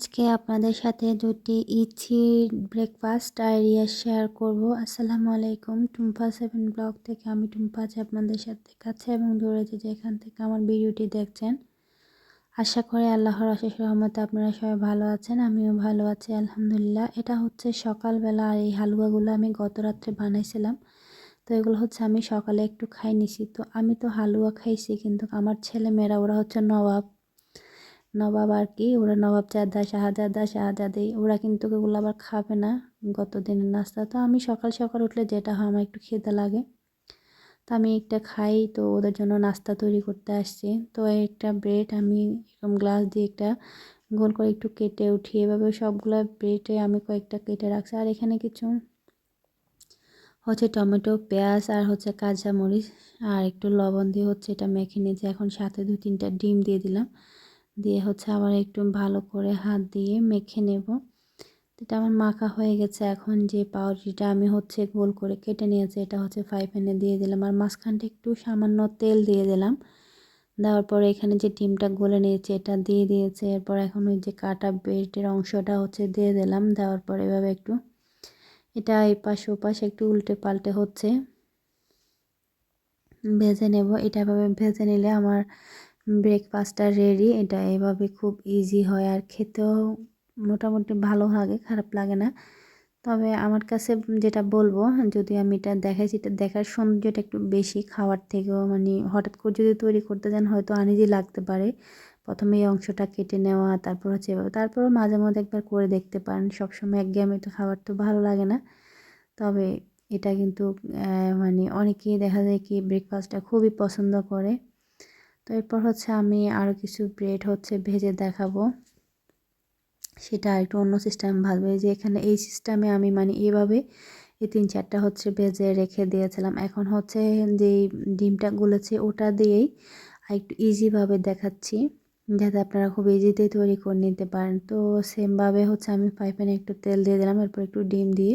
আজকে আপনাদের সাথে দুটি ইচি ব্রেকফাস্ট আইডিয়া শেয়ার করব। আসসালামু আলাইকুম, টুম্পা সেভেন ব্লগ থেকে আমি টুম্পা আছি আপনাদের সাথে কাছে এবং দূরে যে যেখান থেকে আমার ভিডিওটি দেখছেন। আশা করি আল্লাহর অশেষ রহমতে আপনারা সবাই ভালো আছেন, আমিও ভালো আছি, আলহামদুলিল্লাহ। এটা হচ্ছে সকালবেলা আর এই হালুয়াগুলো আমি গত রাত্রে বানাইছিলাম। তো এগুলো হচ্ছে আমি সকালে একটু খাই নিছি। তো আমি তো হালুয়া খাইছি, কিন্তু আমার ছেলে মেয়েরা ওরা হচ্ছে নবাব। নবাব আর কি, ওরা নবাব চাঁদা, শাহজাদা, শাহজাদি, ওরা কিন্তু ওগুলো আবার খাবে না গত দিনের নাস্তা। তো আমি সকাল সকাল উঠলে যেটা হয় আমার একটু খেতে লাগে। তো আমি একটা খাই, তো ওদের জন্য নাস্তা তৈরি করতে আসছি। তো একটা ব্রেড আমি এরকম গ্লাস দিয়ে একটা গোল করে একটু কেটে উঠি। এভাবে সবগুলো ব্রেডে আমি কয়েকটা কেটে রাখছি। আর এখানে কিছু হচ্ছে টমেটো, পেঁয়াজ আর হচ্ছে কাঁচামরিচ আর একটু লবণ দিয়ে হচ্ছে এটা মেখে নিয়েছি। এখন সাথে দু তিনটা ডিম দিয়ে দিলাম। দিয়ে হচ্ছে আবার একটু ভালো করে হাত দিয়ে মেখে নেব। এটা আমার মাখা হয়ে গেছে এখন যে পাউরুটিটা আমি হচ্ছে গোল করে কেটে নিয়েছি, এটা হচ্ছে ফ্রাই প্যানে দিয়ে দিলাম। আর মাঝখানটা একটু সামান্য তেল দিয়ে দিলাম। দেওয়ার পরে এখানে যে ডিমটা গলে নিয়েছে, এটা দিয়ে দিয়েছে। এরপর এখন ওই যে কাটা বেটের অংশটা হচ্ছে দিয়ে দিলাম। দেওয়ার পর এভাবে একটু এটা এই পাশ ওপাশ একটু উল্টে পাল্টে হচ্ছে ভেজে নেব। এটা এভাবে ভেজে নিলে আমার ব্রেকফাস্টটা রেডি এটা এভাবে খুব ইজি হয় আর খেতেও মোটামুটি ভালো লাগে, খারাপ লাগে না। তবে আমার কাছে যেটা বলব, যদি আমি এটা দেখাইছি, এটা দেখার সৌন্দর্যটা একটু বেশি, খাওয়ার থেকেও মানে হঠাৎ করে যদি তৈরি করতে যান, হয়তো আনিজি লাগতে পারে। প্রথমে এই অংশটা কেটে নেওয়া, তারপর হচ্ছে এভাবে, তারপরও মাঝে মধ্যে একবার করে দেখতে পারেন। সবসময় একঘেয়েমি তো খাবার তো ভালো লাগে না। তবে এটা কিন্তু মানে অনেকেই দেখা যায় কি ব্রেকফাস্টটা খুবই পছন্দ করে। তো এরপর হচ্ছে আমি আরও কিছু ব্রেড হচ্ছে ভেজে দেখাবো। সেটা একটু অন্য সিস্টেম ভাববে যে এখানে এই সিস্টেমে আমি মানে এভাবে এই তিন চারটা হচ্ছে ভেজে রেখে দিয়েছিলাম। এখন হচ্ছে যেই ডিমটা গুলেছে ওটা দিয়েই একটু ইজিভাবে দেখাচ্ছি যাতে আপনারা খুব ইজিতেই তৈরি করে নিতে পারেন। তো সেমভাবে হচ্ছে আমি ফ্রাই প্যানে একটু তেল দিয়ে দিলাম, এরপর একটু ডিম দিয়ে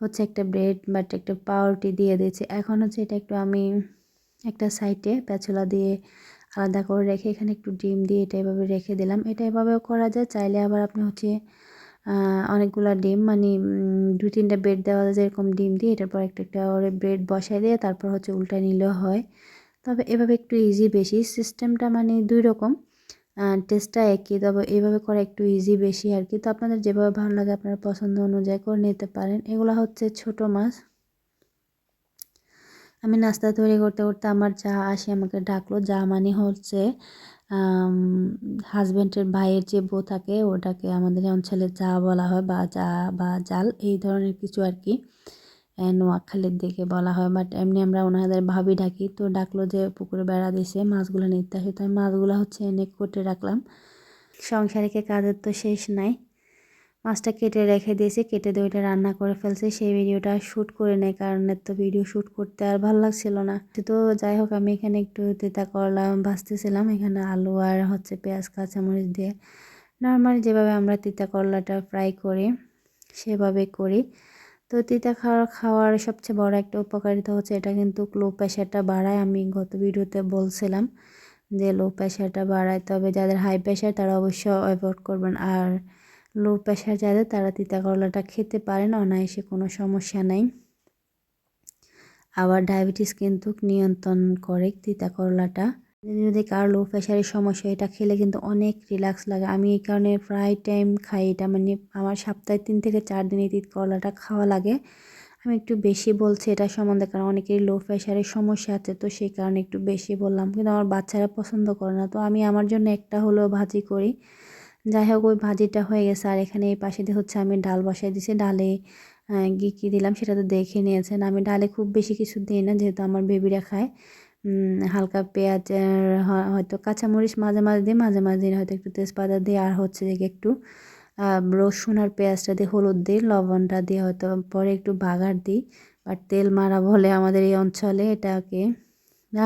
হচ্ছে একটা ব্রেড বাট একটা পাউরুটি দিয়ে দিয়েছি। এখন হচ্ছে এটা একটু আমি একটা সাইডে প্যাচুলা দিয়ে আলাদা করে রেখে এখানে একটু ডিম দিয়ে এটা এভাবে রেখে দিলাম। এটা এভাবেও করা যায়, চাইলে আবার আপনি হচ্ছে অনেকগুলো ডিম মানে দু তিনটা ব্রেড দেওয়া যায় যেরকম ডিম দিয়ে, এটার পর একটা একটা ব্রেড বসাই দিয়ে তারপর হচ্ছে উল্টা নিলেও হয়। তবে এভাবে একটু ইজি বেশি সিস্টেমটা মানে দুই রকম টেস্টটা একই, তবে এভাবে করা একটু ইজি বেশি আর কি। তো আপনাদের যেভাবে ভালো লাগে, আপনারা পছন্দ অনুযায়ী করে নিতে পারেন। এগুলো হচ্ছে ছোট মাছ। আমি নাস্তা তৈরি করতে করতে আমার যা আসে আমাকে ডাকলো, যা মানে হচ্ছে হাজব্যান্ডের ভাইয়ের যে বউ থাকে, ওটাকে আমাদের অঞ্চলে চা বলা হয় বা চা বা জাল, এই ধরনের কিছু আর কি নোয়াখালীর দিকে বলা হয়। বাট এমনি আমরা ওনাদের ভাবি ডাকি, তো ডাকলো যে পুকুরে বেড়া দিছে, মাছগুলো নিতে আসে। তো আমি মাছগুলো হচ্ছে এনে কোটে রাখলাম। সংসারে কাজের তো শেষ নাই। মাছটা কেটে রেখে দিয়েছি, কেটে দিয়ে ওইটা রান্না করে ফেলছি। সেই ভিডিওটা শ্যুট করে নেই, কারণ তো ভিডিও শ্যুট করতে আর ভালো লাগছিল না। তো যাই হোক, আমি এখানে একটু তেতা করলাম ভাজতেছিলাম। এখানে আলু আর হচ্ছে পেঁয়াজ, কাঁচামরিচ দিয়ে নর্মাল যেভাবে আমরা তিতা করলাটা ফ্রাই করি, সেভাবে করি। তো তিতা খাওয়ার খাওয়ার সবচেয়ে বড় একটা উপকারিতা হচ্ছে এটা কিন্তু লো প্রেশারটা বাড়ায়। আমি গত ভিডিওতে বলছিলাম যে লো প্রেশারটা বাড়ায়, তবে যাদের হাই প্রেশার তারা অবশ্যই অ্যাভয়েড করবেন। আর লো প্রেশার যাদের তারা তিতা করলাটা খেতে পারেন অনায়াসে কোনো সমস্যা নেই। আবার ডায়াবেটিস কিন্তু নিয়ন্ত্রণ করে তিতা করলাটা যদি কার লো প্রেশারের সমস্যা, এটা খেলে কিন্তু অনেক রিল্যাক্স লাগে। আমি এই কারণে প্রায় টাইম খাই। এটা মানে আমার সপ্তাহে তিন থেকে চার দিন এই তিত করলাটা খাওয়া লাগে। আমি একটু বেশি বলছি এটা সম্বন্ধে, কারণ অনেকেরই লো প্রেশারের সমস্যা আছে, তো সেই কারণে একটু বেশি বললাম। কিন্তু আমার বাচ্চারা পছন্দ করে না। তো আমি আমার জন্য একটা হলেও ভাজি করি। যাই হোক, ওই ভাজিটা হয়ে গেছে। আর এখানে এই পাশে দিয়ে হচ্ছে আমি ডাল বসাই দিয়েছি। ডালে কী কী দিলাম সেটা তো দেখে নিয়েছেন। আমি ডালে খুব বেশি কিছু দিই না, যেহেতু আমার বেবিরা খায়। হালকা পেঁয়াজ হয়তো কাঁচামরিচ মাঝে মাঝে দিই, মাঝে মাঝে হয়তো একটু তেজপাতা দিই। আর হচ্ছে যে একটু রসুন আর পেঁয়াজটা দিয়ে হলুদ দিই, লবণটা দিয়ে হয়তো পরে একটু বাগার দিই। বাট তেল মারা বলে আমাদের এই অঞ্চলে এটাকে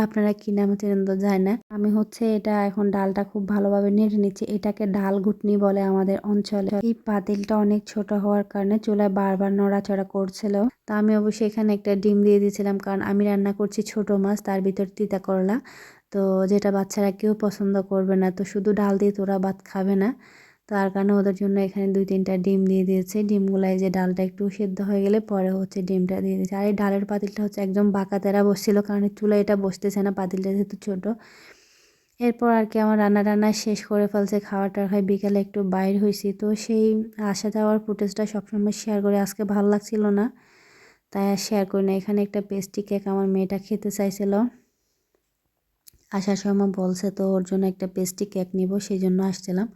আপনারা কি নামে চেনেন তো যায় না? আমি হচ্ছে এটা এখন ডালটা খুব ভালোভাবে নেড়ে নিচ্ছি। এটাকে ডাল ঘুটনি বলে আমাদের অঞ্চলে। এই পাতিলটা অনেক ছোট হওয়ার কারণে চুলায় বারবার নড়াচড়া করছিল। তা আমি অবশ্যই এখানে একটা ডিম দিয়ে দিয়েছিলাম কারণ আমি রান্না করছি ছোট মাছ, তার ভিতর তিতা করলা। তো যেটা বাচ্চারা কেউ পছন্দ করবে না, তো শুধু ডাল দিয়ে তোরা ভাত খাবে না। তার কারণে ওদের জন্য এখানে দুই তিনটা ডিম দিয়ে দিয়েছে। ডিমগুলাই যে ডালটা একটু সেদ্ধ হয়ে গেলে পরে হচ্ছে ডিমটা দিয়ে দিয়েছে। আর এই ডালের পাতিলটা হচ্ছে একদম বাঁকা তেরা বসছিল কারণ চুলা এটা বসতেছে না, পাতিলটা যেহেতু ছোটো। এরপর আর কি আমার রান্না টান্না শেষ করে ফেলছে, খাওয়া টাওয়া বিকালে একটু বাইর হয়েছি। তো সেই আসা যাওয়ার ফুটেজটা সবসময় শেয়ার করে। আজকে ভালো লাগছিল না, তাই আর শেয়ার করি না। এখানে একটা পেস্টি কেক আমার মেয়েটা খেতে চাইছিল। আসার সময় বলছে তো ওর জন্য একটা পেস্টি কেক নিব, সেই জন্য আসছিলাম।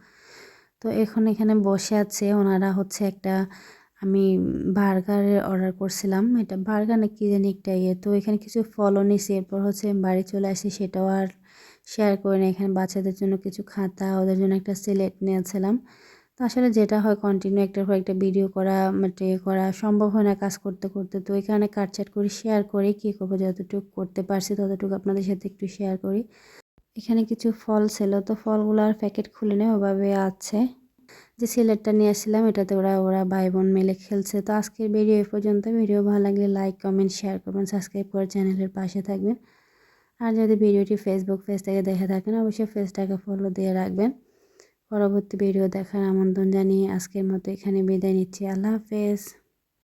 তো এখন এখানে বসে আছে। ওনারা হচ্ছে একটা, আমি বার্গারের অর্ডার করছিলাম। এটা বার্গার না কী জানি একটা ইয়ে। তো এখানে কিছু ফলও নিছি। এরপর হচ্ছে বাড়ি চলে আসি, সেটাও আর শেয়ার করে না। এখানে বাচ্চাদের জন্য কিছু খাতা, ওদের জন্য একটা সিলেট নিয়েছিলাম। তো আসলে যেটা হয় কন্টিনিউ একটার পর একটা ভিডিও করা মানে করা সম্ভব হয় না কাজ করতে করতে। তো এখানে কাটচাট করে শেয়ার করে। কী করব, যতটুকু করতে পারছি ততটুকু আপনাদের সাথে একটু শেয়ার করি। এখানে কিছু ফল ছিল, তো ফলগুলোর প্যাকেট খুলে নেই ওভাবে আছে। যে সিলেটটা নিয়ে আসছিলাম, এটাতে ওরা ওরা ভাই বোন মেলে খেলছে। তো আজকের ভিডিও এ পর্যন্ত। ভিডিও ভালো লাগলে লাইক কমেন্ট শেয়ার করবেন সাবস্ক্রাইব করে চ্যানেলের পাশে থাকবেন। আর যদি ভিডিওটি ফেসবুক পেজ থেকে দেখে থাকেন, অবশ্যই পেজটাকে ফলো দিয়ে রাখবেন। পরবর্তী ভিডিও দেখার আমন্ত্রণ জানিয়ে আজকের মতো এখানে বিদায় নিচ্ছি। আল্লাহ হাফেজ।